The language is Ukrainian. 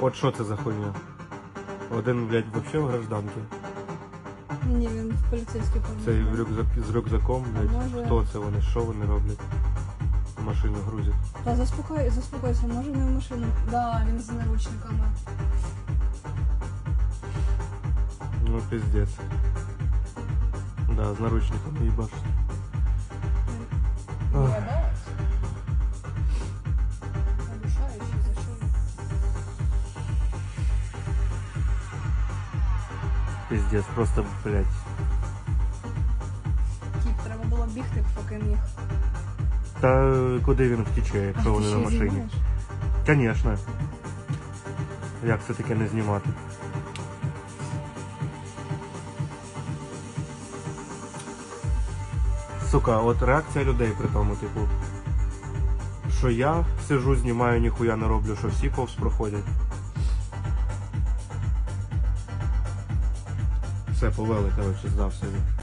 От що це за хуйня? Один, блядь, вообще в гражданці. Ні, він в поліцейській. Цей в рюкзак, з рюкзаком, блядь. може- Хто це вони? Що вони роблять? Машину грузять. Та заспокой, заспокойся, може не в машину. Да, він з наручниками. Ну пиздец. Да, з наручниками їбаш. Пиздец, просто, блядь. Кіп, треба було бігти, поки міг. Та куди він втіче, якщо вони на машині? Конечно. Як це таке не знімати? Сука, от реакція людей при тому, типу. Що я сижу, знімаю, ніхуя не роблю, що всі повз проходять. Все, повели, коротше, здався. він.